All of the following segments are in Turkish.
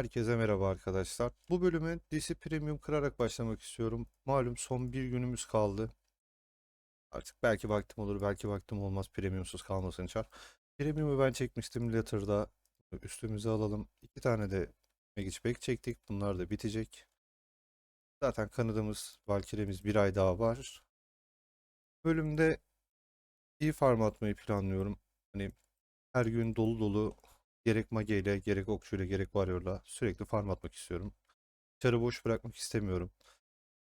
Herkese merhaba arkadaşlar. Bu bölüme DC Premium kırarak başlamak istiyorum. Malum son bir günümüz kaldı. Artık belki vaktim olur, belki vaktim olmaz. Premiumsuz kalmasın çar. Premium'u ben çekmiştim Letter'da. Üstümüze alalım. İki tane de Magic çektik. Bunlar da bitecek. Zaten kanadımız, Valkyrie'miz bir ay daha var. Bölümde iyi farm atmayı planlıyorum. Hani her gün dolu dolu gerek mage ile gerek okçu ile gerek warrior'la sürekli farm atmak istiyorum. Çarı boş bırakmak istemiyorum.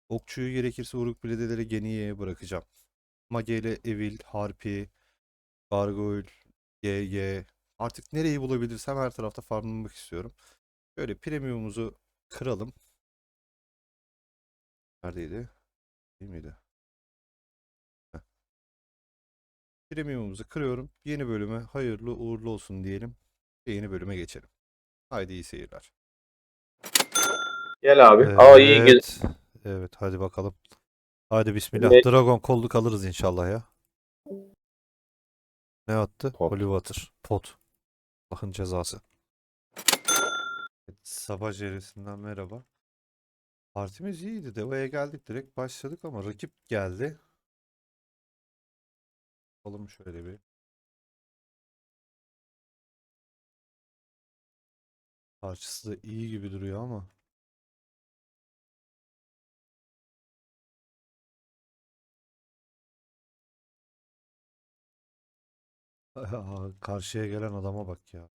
Okçuyu gerekirse Uruk Biledeleri Geniye'ye bırakacağım. Mage ile Evil, Harpy, Gargoyle, GG artık nereyi bulabilirsem her tarafta farmlamak istiyorum. Böyle premiumumuzu kıralım. Neredeydi? Değil miydi? Premiumumuzu kırıyorum. Yeni bölüme hayırlı uğurlu olsun diyelim. Yeni bölüme geçelim. Haydi iyi seyirler. Gel abi. Aa iyi gel. Evet. Evet hadi bakalım. Hadi bismillah. Ne- Dragon kolluk alırız inşallah ya. Ne attı? Pot. Holy Water. Pot. Allah'ın cezası. Evet, Sabah jerisinden merhaba. Partimiz iyiydi. Deva'ya geldik direkt başladık ama rakip geldi. Bakalım şöyle bir. Karşısı da iyi gibi duruyor ama. Karşıya gelen adama bak ya.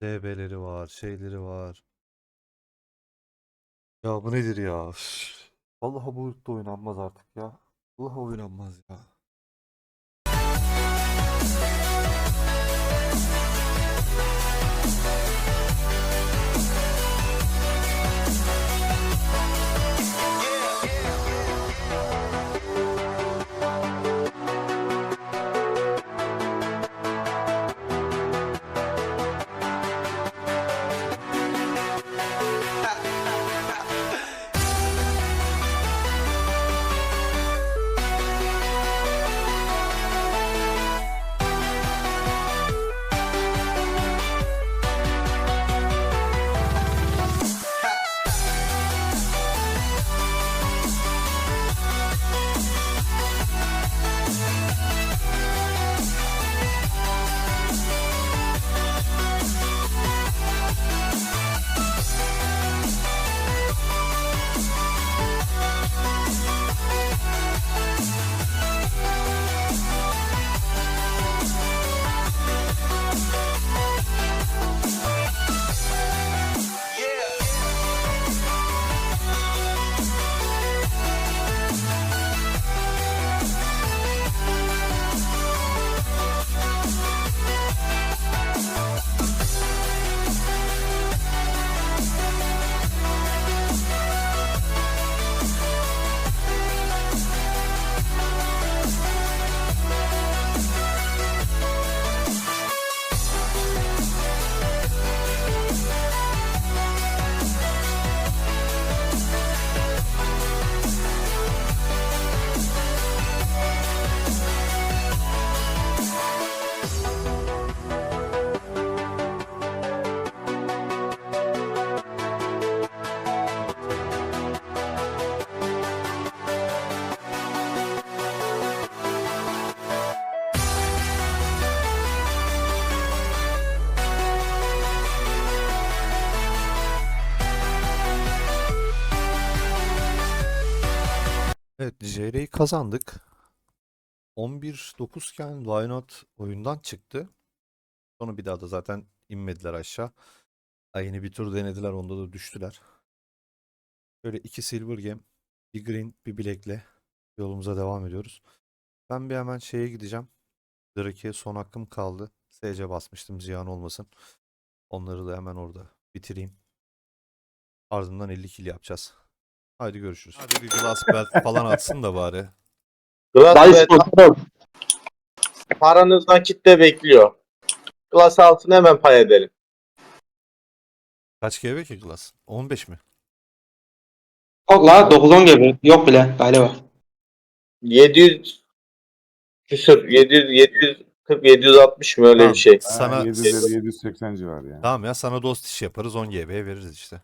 DB'leri var, şeyleri var. Ya bu nedir ya? Üf. Vallahi bu da oynanmaz artık ya. Vallahi oynanmaz ya. Evet, JR'yi kazandık. 11-9 iken Lionheart oyundan çıktı. Sonra bir daha da zaten inmediler aşağı. Ha, yeni bir tur denediler, onda da düştüler. Böyle iki Silver Gem, bir Green, bir Black'le yolumuza devam ediyoruz. Ben bir hemen şeye gideceğim. Drake'e son hakkım kaldı. SC basmıştım, ziyan olmasın. Onları da hemen orada bitireyim. Ardından 50 kill yapacağız. Haydi görüşürüz. Hadi bir glass belt falan atsın da bari. Glass Dice ve patron. paranız nakitte bekliyor. Glass altını hemen pay edelim. Kaç GB ki glass? 15 mi? Yok la 9-10 gibi. Yok bile galiba. 700 küsür 700 740 760 mı öyle Tamam. bir şey. Sana- Ha, 750 780 civarı yani. Tamam ya sana dost iş yaparız 10 GB'ye veririz işte.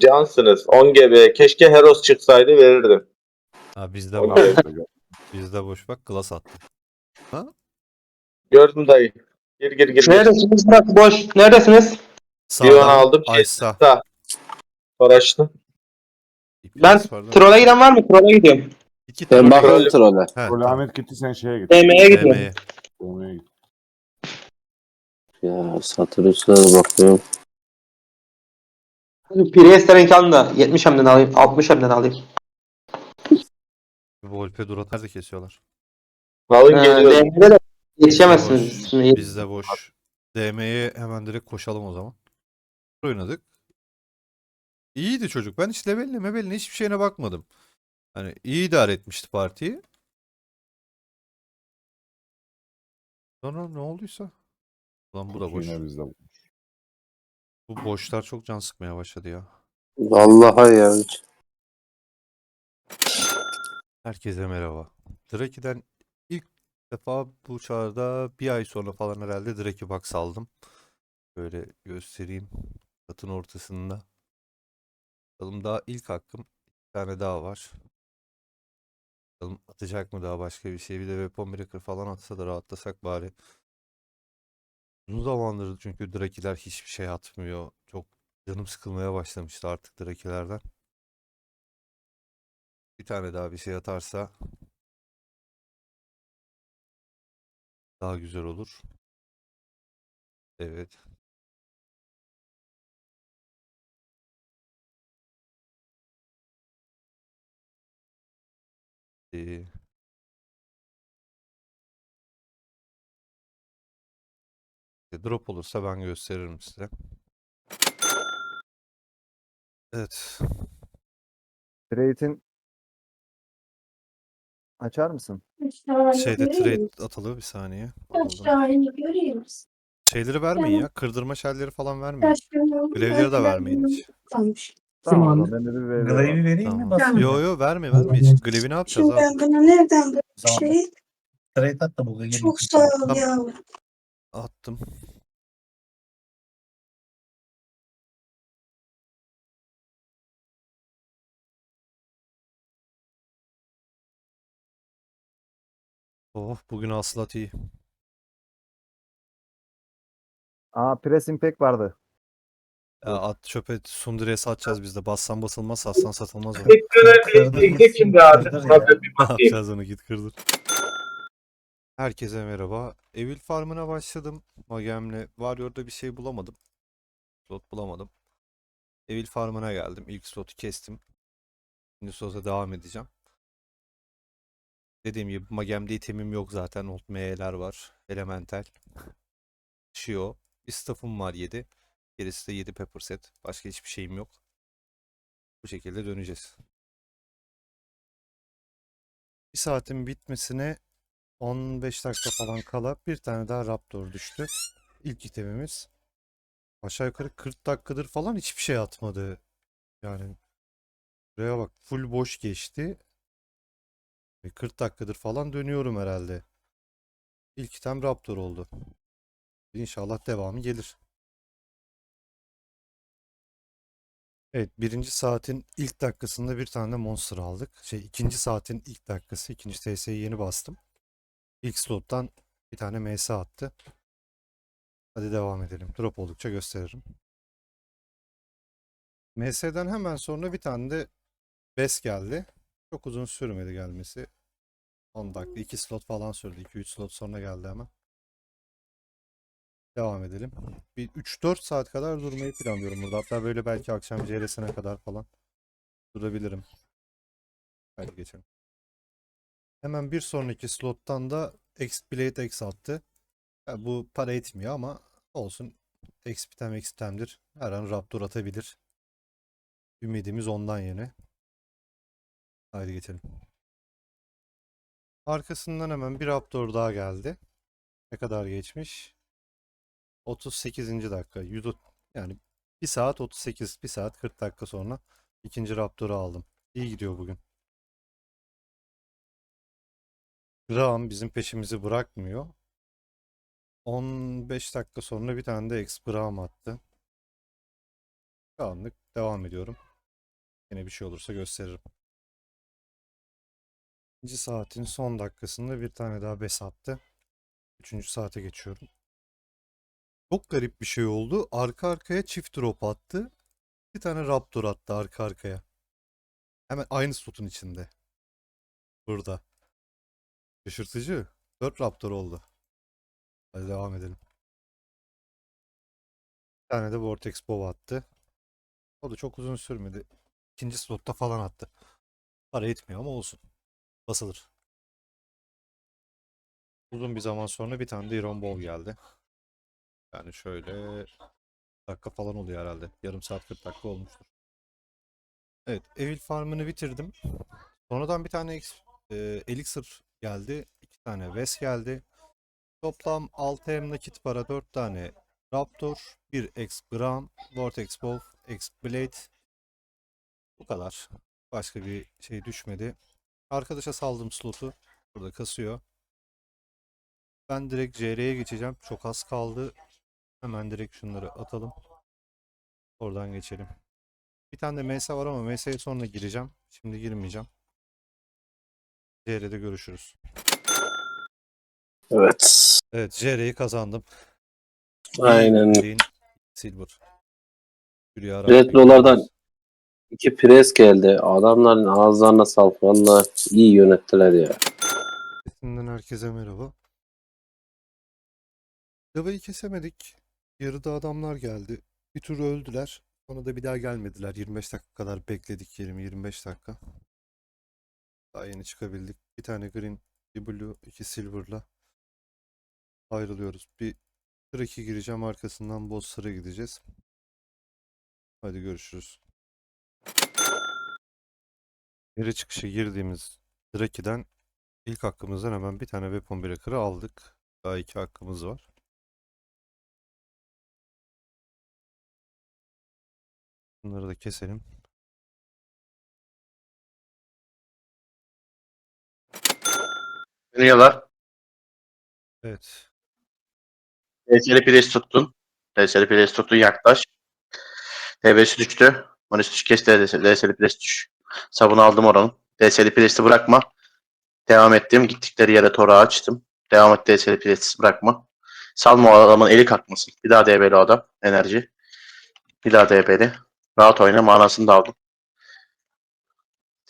Cansınız 10 GB. Keşke Heros çıksaydı verirdim. Ha bizde 10 boş. Bizde boş bak glass attı. Gördüm dayı. Gir gir gir. Neredesiniz? Burası boş. Neredesiniz? Divan aldım. Aysa. sağ. Araçtım. Ben. Troll'a giden var mı? Troll'a gidiyorum. İki Ben bakıyorum trole. He, Rol. Ahmet gitti sen şeye git. DM'ye gidiyorum. DM'ye. Git. Ya Satürn'e de bakıyorum. Priest'lerin kalın da 70 hemden alayım. 60 hemden alayım. Volpe Durat nerede kesiyorlar? Alın Ee, geliyorum. DM'de de yetişemezsiniz. Boş. Şimdi Bizde boş. DM'ye hemen direkt koşalım o zaman. Oynadık. İyiydi çocuk. Ben hiç leveline mebeline hiçbir şeyine bakmadım. Hani iyi idare etmişti partiyi. Sonra ne olduysa. Lan bu da boş. Yine bizde. Bu boşlar çok can sıkmaya başladı ya. Vallahi ya. Herkese merhaba. Draki'den ilk defa bu çağrıda bir ay sonra falan herhalde Draki Box aldım. Böyle göstereyim. Satın ortasında. Bakalım daha ilk hakkım. Bir tane daha var. Bakalım atacak mı daha başka bir şey. Bir de Weapon Breaker falan atsa da rahatlasak bari. Uzun zamandır çünkü Drakiler hiçbir şey atmıyor. Çok canım sıkılmaya başlamıştı artık Drakilerden. Bir tane daha bir şey atarsa daha güzel olur. Evet. Ee, drop olursa ben gösteririm size. Evet. Trade'in açar mısın? Şeyde trade atılıyor bir saniye. Aşağıya göreyim? Şeyleri vermeyin ya. Kırdırma şelleri falan vermeyin. Görevleri de vermeyin hiç. Tamam. o zaman Ben de bir VV Glaive'i vereyim Tamam. mi basayım? Yo yo verme verme hiç. Glaive'i ne yapacağız Şimdi abi? ben bana nereden böyle bir Tamam. şey? Trade at da bu. Çok sağ ol Tamam. ya. Attım. Oh bugün hasılat iyi. Aa Press Impact vardı. Ya at çöpe sunduraya satacağız biz de. Bassan basılmaz, satsan satılmaz o. Git şimdi abi. Hadi bir Ne bakayım. yapacağız onu git kırdır. Herkese merhaba. Evil Farm'ına başladım. Magem'le. Warrior'da bir şey bulamadım. Slot bulamadım. Evil Farm'ına geldim. İlk slotu kestim. Şimdi slota devam edeceğim. Dediğim gibi Magem'de itemim yok zaten. Old M'ler var. Elemental. Shio. Bir staff'ım var 7. Gerisi de 7 pepper set. Başka hiçbir şeyim yok. Bu şekilde döneceğiz. Bir saatin bitmesine 15 dakika falan kala bir tane daha Raptor düştü. İlk itemimiz. Aşağı yukarı 40 dakikadır falan hiçbir şey atmadı. Yani buraya bak full boş geçti. Ve 40 dakikadır falan dönüyorum herhalde. İlk item Raptor oldu. İnşallah devamı gelir. Evet, birinci saatin ilk dakikasında bir tane Monster aldık. Şey, ikinci saatin ilk dakikası, ikinci TS'yi yeni bastım. İlk slottan bir tane MS attı. Hadi devam edelim. Drop oldukça gösteririm. MS'den hemen sonra bir tane de BES geldi. Çok uzun sürmedi gelmesi. 10 dakika, 2 slot falan sürdü. 2-3 slot sonra geldi hemen. Devam edelim. Bir 3-4 saat kadar durmayı planlıyorum burada. Hatta böyle belki akşam CRS'ine kadar falan durabilirim. Hadi geçelim. Hemen bir sonraki slottan da X-Blade X attı. Ya bu para etmiyor ama olsun. Expitem Expitem'dir. Her an Raptor atabilir. Ümidimiz ondan yine. Haydi geçelim. Arkasından hemen bir Raptor daha geldi. Ne kadar geçmiş? 38. dakika. 100 yani 1 saat 38, 1 saat 40 dakika sonra İkinci Raptor'u aldım. İyi gidiyor bugün. Graham bizim peşimizi bırakmıyor. 15 dakika sonra bir tane de X Graham attı. Şu anlık devam ediyorum. Yine bir şey olursa gösteririm. İkinci saatin son dakikasında bir tane daha bes attı. Üçüncü saate geçiyorum. Çok garip bir şey oldu. Arka arkaya çift drop attı. Bir tane Raptor attı arka arkaya. Hemen aynı slotun içinde. Burada. Şaşırtıcı. 4 Raptor oldu. Hadi devam edelim. Bir tane de Vortex Bow attı. O da çok uzun sürmedi. İkinci slotta falan attı. Para etmiyor ama olsun. Basılır. Uzun bir zaman sonra bir tane de Iron Bow geldi. Yani şöyle dakika falan oluyor herhalde. Yarım saat 40 dakika olmuştur. Evet, Evil Farm'ını bitirdim. Sonradan bir tane e, Elixir geldi. iki tane Ves geldi. Toplam 6 hem nakit para 4 tane Raptor, 1 X Gram, Vortex Bow, X Blade. Bu kadar. Başka bir şey düşmedi. Arkadaşa saldım slotu. Burada kasıyor. Ben direkt JR'ye geçeceğim. Çok az kaldı. Hemen direkt şunları atalım. Oradan geçelim. Bir tane de MS var ama MS'ye sonra gireceğim. Şimdi girmeyeceğim. JR'de görüşürüz. Evet. Evet JR'yi kazandım. Aynen. Green, Silver. Ara- Retrolardan iki pres geldi. Adamların ağızlarına sağlık. Valla iyi yönettiler ya. Sesinden herkese merhaba. Davayı kesemedik. Yarıda adamlar geldi. Bir tur öldüler. Sonra da bir daha gelmediler. 25 dakika kadar bekledik 20-25 dakika. Daha yeni çıkabildik. Bir tane green, bir blue, iki silver'la ayrılıyoruz. Bir Drake'e gireceğim. Arkasından boss sıra gideceğiz. Hadi görüşürüz. Geri çıkışa girdiğimiz Drake'den ilk hakkımızdan hemen bir tane Weapon Breaker'ı aldık. Daha iki hakkımız var. Bunları da keselim. Dönüyorlar. Evet. DSL pres tuttun. DSL pres tuttun yaklaş. TB'si düştü. Manis kes DSL pres düş. Sabunu aldım oranın. DSL presi bırakma. Devam ettim. Gittikleri yere tora açtım. Devam et DSL presi bırakma. Salma adamın eli kalkmasın. Bir daha DB'li adam. Enerji. Bir daha DB'li. Rahat oyna. Manasını da aldım.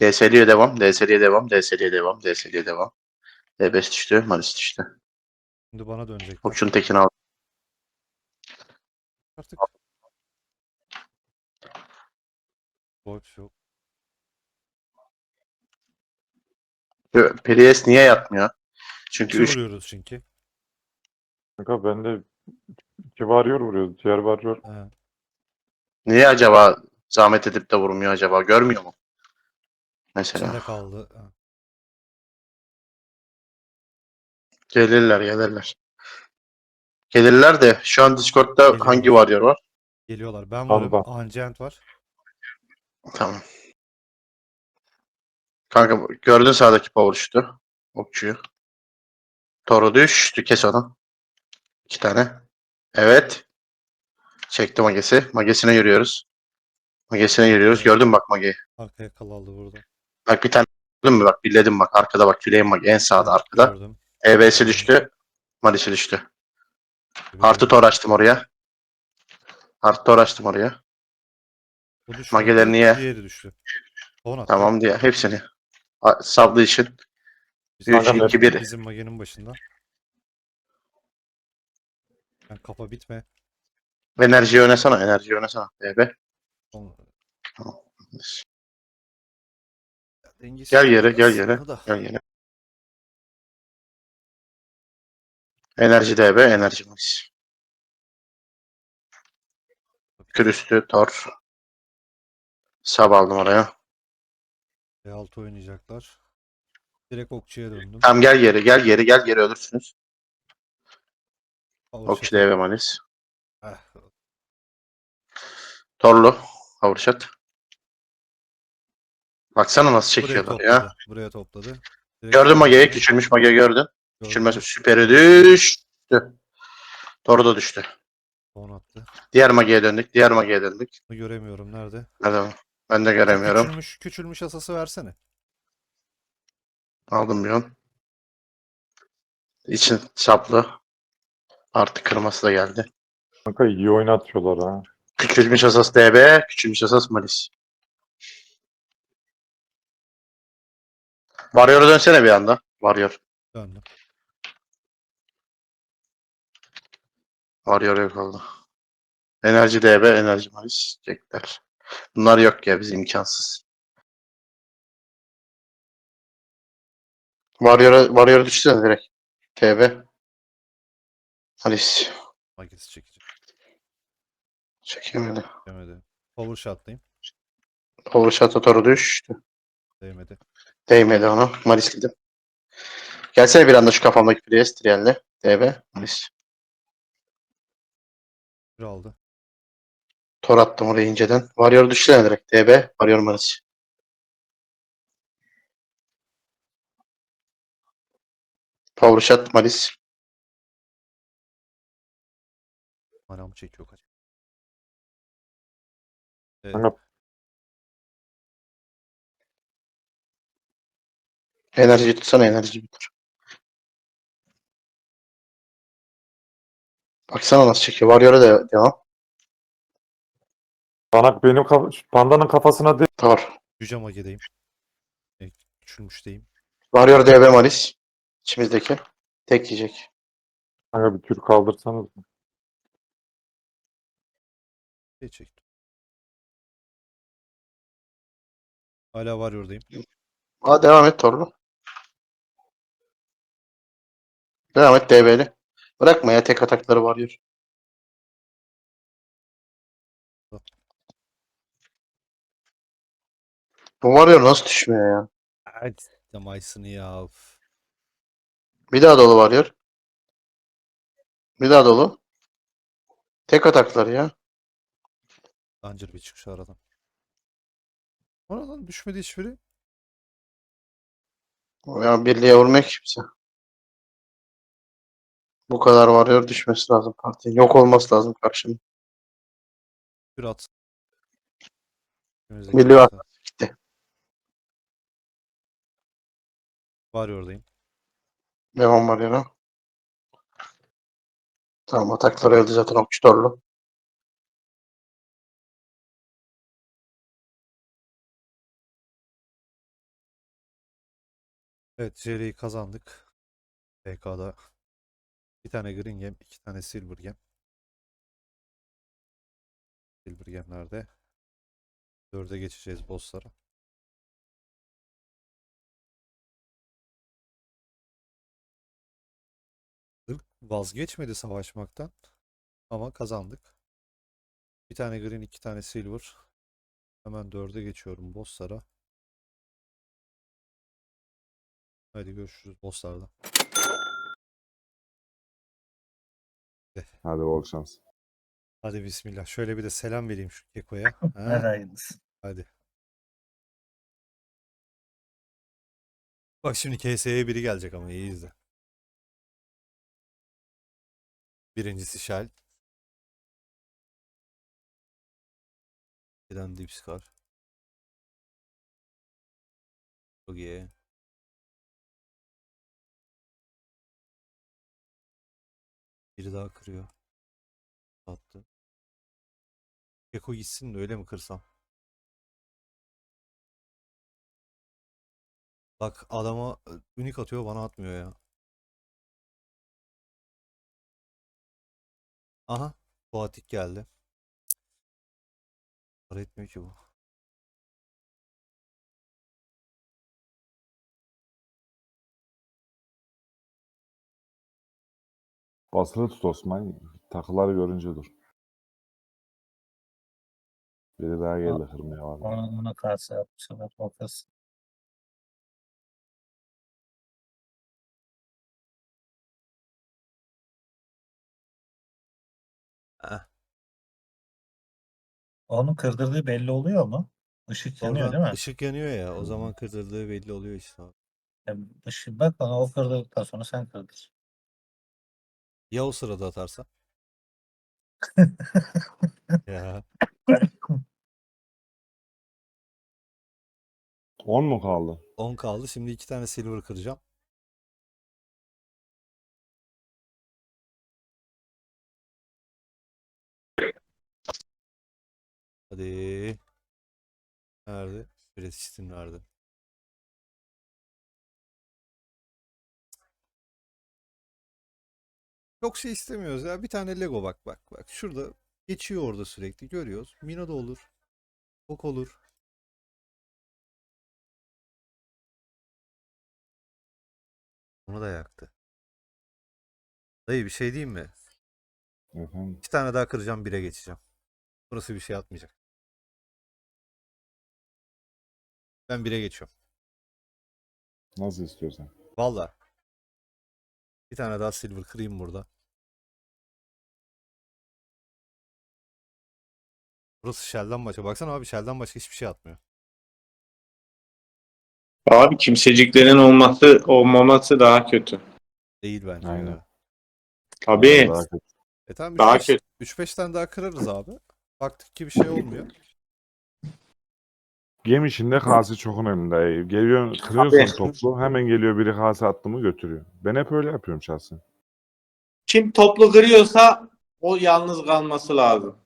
DSL'ye devam. DSL'ye devam. DSL'ye devam. DSL'ye devam. DB'si düştü. Manis düştü. Şimdi bana dönecekler. Okçunun tekini aldım. Artık. Boş yok. Priest niye yatmıyor? Çünkü 3 vuruyoruz çünkü. Kanka ben de iki varıyor vuruyordu. Diğer varıyor. He. niye acaba zahmet edip de vurmuyor acaba? Görmüyor mu? Mesela. İçinde kaldı. Ha. Gelirler gelirler. Gelirler de şu an Discord'da Geliyorlar. hangi varıyor var? Geliyorlar. Ben varım. Ancient var. Tamam. Kanka gördün sağdaki power şutu. Okçuyu. Toru düştü. Kes onu. İki tane. Evet. Çekti magesi. Magesine yürüyoruz. Magesine yürüyoruz. Gördün mü bak mageyi. Arkaya kalaldı burada. Bak bir tane gördün mü? Bak billedim bak. Arkada bak. Küleğin mage. En sağda arkada. Gördüm. EB'si düştü. Malisi düştü. Artı tor açtım oraya. Artı tor açtım oraya. Bu düştü. mageler niye? Diğeri düştü. Tamam diye. Hepsini. A- Sablı için. Bizim, Üç, iki, bir. bizim magenin başında. Ben kafa bitme. Enerjiyi oynasana. Enerjiyi Tamam. Ya dengesiz Gel yere, gel yere. da. Gel yine. Enerji DB, enerji max. Kürüstü, tor. Sab aldım oraya. E6 oynayacaklar. Direkt okçuya döndüm. Tamam gel geri, gel geri, gel geri ölürsünüz. Okçu DB manis. Eh, Torlu. Shot. Baksana nasıl Buraya çekiyorlar topladı. ya. Buraya topladı. Direkt Gördün Mage'yi. Küçülmüş Mage gördün. Küçülmez süperi düştü. Doğru da düştü. Son attı. Diğer Mage'ye döndük. Diğer Mage'ye döndük. Bunu göremiyorum. Nerede? Nerede bu? Ben de göremiyorum. Küçülmüş, küçülmüş asası versene. Aldım bir on. İçin çaplı. Artı kırması da geldi. Kanka iyi oynatıyorlar ha. Küçülmüş asas DB, küçülmüş asas Malis. Warrior'a dönsene bir anda. Warrior. Döndüm. Warrior yok oldu. Enerji DB, enerji Malis. Çekler. Bunlar yok ya biz imkansız. Warrior'a Warrior'a düşsene direkt. TB. Malis. Magesi çekici. Çekemedi. Demedi. Power shot'layım. Overshot Toru düştü. Değmedi. Değmedi ona. Malis dedim. Gelsene bir anda şu kafamdaki Priest Trial'le. DB. Malis. Bir aldı. Tor attım oraya inceden. Warrior düştü yani direkt. DB. Warrior Malis. Power shot Malis. Manamı çekiyor kaç. Evet. Kanka Enerji tutsana enerji bitir. Baksana nasıl çekiyor. Warrior'a da devam. Banak benim kaf pandanın kafasına de Tor. Yüce magedeyim. E, Küçülmüşteyim. Warrior DB Malis. İçimizdeki. Tek yiyecek. kanka bir tür kaldırsanız. Şey çektim. Hala var oradayım. Aa devam et Torlu. Devam et DB'li. Bırakma ya tek atakları Warrior. Bu Warrior nasıl düşmüyor ya? Hadi. Damaysını ya. Of. Bir daha dolu Warrior. Bir daha dolu. Tek atakları ya. Danger bir çıkış aradan. Oradan düşmedi hiçbiri. Ya birliğe vurmuyor ki kimse. Bu kadar Warrior düşmesi lazım partinin. Yok olması lazım karşının. At. Önümüzdeki var. zaten. Gitti. Var oradayım. Devam Warrior'a. Tamam atakları öldü zaten okçu Torlu. Evet seriyi kazandık. PK'da bir tane Green Gem, iki tane Silver Gem. Silver Gem'lerde dörde geçeceğiz bosslara. Vazgeçmedi savaşmaktan ama kazandık. Bir tane Green, iki tane Silver. Hemen dörde geçiyorum bosslara. Hadi görüşürüz bosslarda. Hadi bol şans. Hadi bismillah. Şöyle bir de selam vereyim şu Keko'ya. Ha? Hayırlısı. Hadi. Bak şimdi KS'ye biri gelecek ama iyi izle. Birincisi Shell. Giden Deep Scar. Çok iyi. Biri daha kırıyor. Attı. Keko gitsin de öyle mi kırsam? Bak adama e, unik atıyor bana atmıyor ya. Aha. Fuatik geldi. Para etmiyor ki bu. Basılı tut Osman. Takıları görünce dur. Biri daha geldi kırmaya var. Ona, ona karşı yapmışlar. Fokus. Ah. Onun kırdırdığı belli oluyor mu? Işık yanıyor Oradan değil mi? ışık yanıyor ya. O zaman kırdırdığı belli oluyor işte abi. Ya, ışık bak bana o kırdıktan sonra sen kırdır. Ya o sırada atarsa? Ya 10 mu kaldı? 10 kaldı. Şimdi iki tane silver kıracağım. Hadi. Nerede? Üreticinin nerede? Çok şey istemiyoruz ya. Bir tane Lego bak bak bak. Şurada geçiyor orada sürekli. Görüyoruz. Mina da olur. Ok olur. Bunu da yaktı. Dayı bir şey diyeyim mi? Efendim. İki tane daha kıracağım bire geçeceğim. Burası bir şey atmayacak. Ben bire geçiyorum. Nasıl istiyorsan. Valla. Bir tane daha silver kırayım burada. Burası Shell'den başka. Baksana abi Shell'den başka hiçbir şey atmıyor. Abi kimseciklerin olması olmaması daha kötü. Değil bence Aynen. ya. Tabii. Daha kötü. E tamam Daha 3-5 kötü. 3-5 tane daha kırarız abi. Baktık ki bir şey olmuyor. Gemi işinde kase çok önemli. Geliyor, kırıyorsun toplu. Hemen geliyor biri kase attı mı götürüyor. Ben hep öyle yapıyorum şahsen. Kim toplu kırıyorsa o yalnız kalması lazım.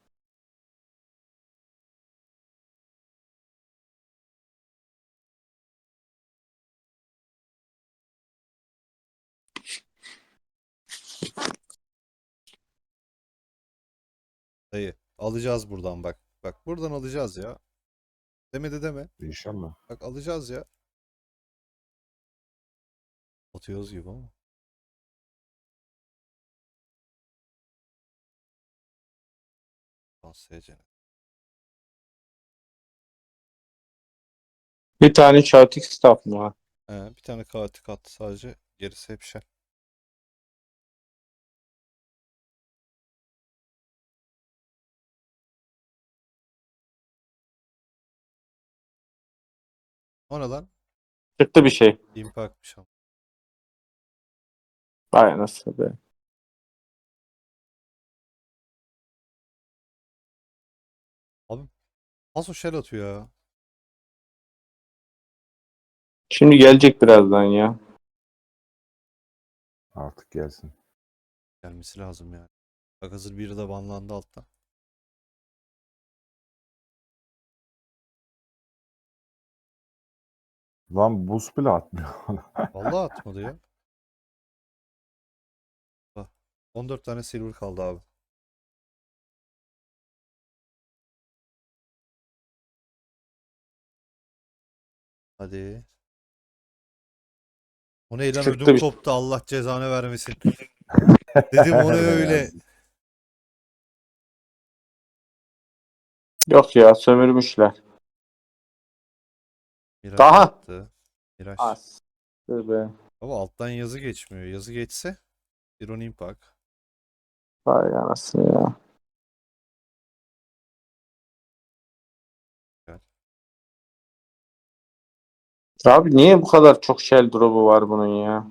Dayı alacağız buradan bak. Bak buradan alacağız ya. Demedi deme. İnşallah. Bak alacağız ya. Atıyoruz gibi ama. Lan SC. Bir tane Chaotic Staff mı var? He, bir tane katil attı sadece. Gerisi hep şey. O ne lan? Çıktı bir şey. Impact'mış ama. Vay nasıl be. Paso shell atıyor ya. Şimdi gelecek birazdan ya. Artık gelsin. Gelmesi lazım yani. Bak hazır biri de banlandı altta. Lan buz bile atmıyor. Vallahi atmadı ya. Bak, 14 tane silver kaldı abi. Hadi. O ne lan ödüm bir- koptu Allah cezanı vermesin. Dedim o ne öyle. Yok ya sömürmüşler. Miraç Daha. attı. Miraç. Dur be. Ama alttan yazı geçmiyor. Yazı geçse Iron Impact. Vay anasını ya. Abi niye bu kadar çok shell drop'u var bunun ya?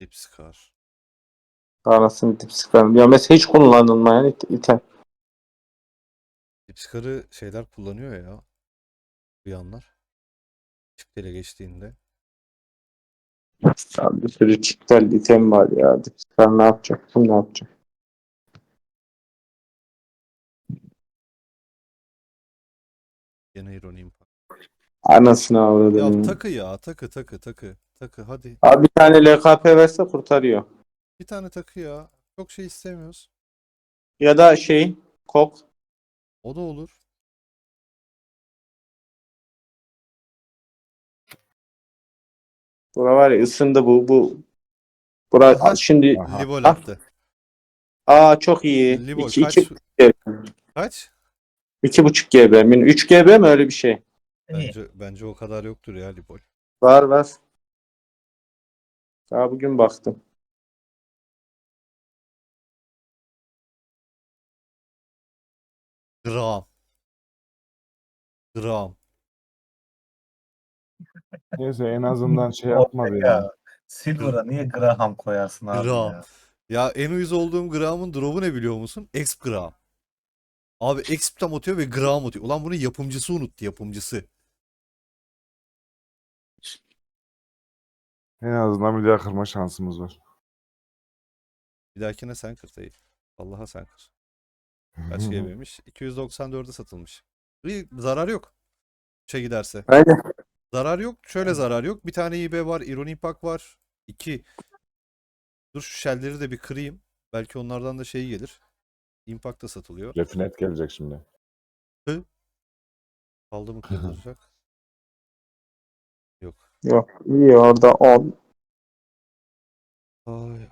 Deep Scar. Anasını dip sıkarım. Ya mesela hiç kullanılmayan it- item. Deep Scar'ı şeyler kullanıyor ya. Bu yanlar. Çift ele geçtiğinde. Abi bir sürü çiftel item var ya. Dip sıkar ne yapacak? Kim ne yapacak? Gene Iron Impact. Anasını Ya avradım. ya. takı ya takı takı takı. Takı hadi. Abi bir tane LKP verse kurtarıyor. Bir tane takı ya. Çok şey istemiyoruz. Ya da şey kok. O da olur. Bura var ya ısındı bu. Bu Bura Aha. şimdi Aha. Libol Ah. attı. aa çok iyi. Libol 2 kaç? 2 Kaç? 2.5 GB mi? 3 GB mi öyle bir şey? Bence bence o kadar yoktur ya Libol. Var var. Daha bugün baktım. Gram. Gram. Neyse en azından şey yapmadı ya. Ya. Silver'a niye Graham koyarsın abi Gram. ya? Ya en uyuz olduğum gramın drop'u ne biliyor musun? Exp gram. Abi exp tam atıyor ve gram atıyor. Ulan bunun yapımcısı unuttu yapımcısı. En azından bir daha kırma şansımız var. Bir dahakine sen kır dayı. Allah'a sen kır. Kaç GB'miş? 294'e satılmış. İyi, zarar yok. Şey giderse. Aynen. Zarar yok. Şöyle zarar yok. Bir tane IB var. Iron Impact var. İki. Dur şu shell'leri de bir kırayım. Belki onlardan da şey gelir. Impact da satılıyor. Refinet gelecek şimdi. Kaldı mı kırdıracak? Yok. Yok iyi orada 10. Ay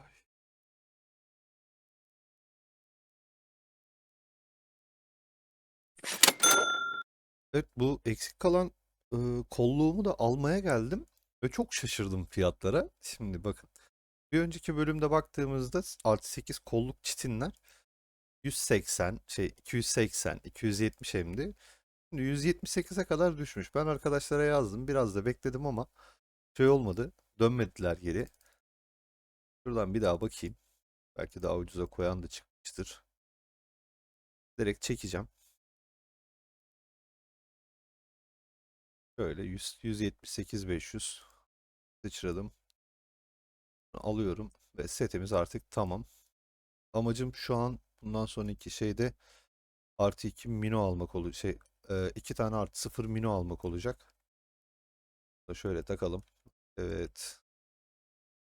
Evet bu eksik kalan e, kolluğumu da almaya geldim ve çok şaşırdım fiyatlara. Şimdi bakın. Bir önceki bölümde baktığımızda artı 8 kolluk çitinler 180 şey 280 270 hemdi. Şimdi 178'e kadar düşmüş. Ben arkadaşlara yazdım. Biraz da bekledim ama şey olmadı. Dönmediler geri. Şuradan bir daha bakayım. Belki daha ucuza koyan da çıkmıştır. Direkt çekeceğim. Şöyle 100, 178 500 sıçradım. Alıyorum ve setimiz artık tamam. Amacım şu an bundan sonraki şeyde artı 2 mino almak olacak. Şey, e, iki tane artı 0 mino almak olacak. Şöyle takalım. Evet.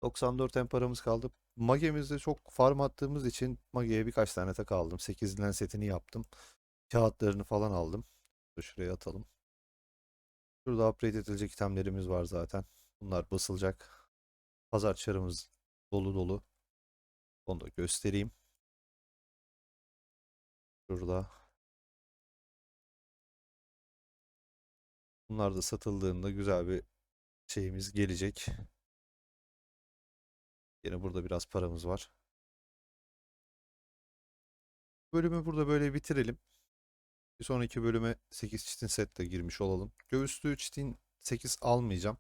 94 hem paramız kaldı. Mage'mizde çok farm attığımız için Mage'ye birkaç tane tak aldım. 8 len setini yaptım. Kağıtlarını falan aldım. Şuraya atalım. Şurada upgrade edilecek itemlerimiz var zaten. Bunlar basılacak. Pazar çarımız dolu dolu. Onu da göstereyim. Şurada. Bunlar da satıldığında güzel bir şeyimiz gelecek. Yine burada biraz paramız var. Bölümü burada böyle bitirelim. Bir sonraki bölüme 8 çitin setle girmiş olalım. Göğüslü çitin 8 almayacağım.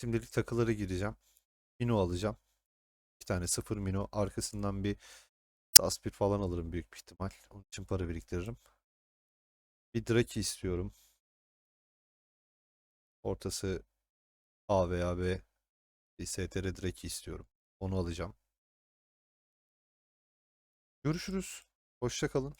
Şimdilik takıları gireceğim. Mino alacağım. Bir tane 0 mino. Arkasından bir Saspir falan alırım büyük bir ihtimal. Onun için para biriktiririm. Bir Draki istiyorum. Ortası A veya B. Bir STR Draki istiyorum. Onu alacağım. Görüşürüz. Hoşça kalın.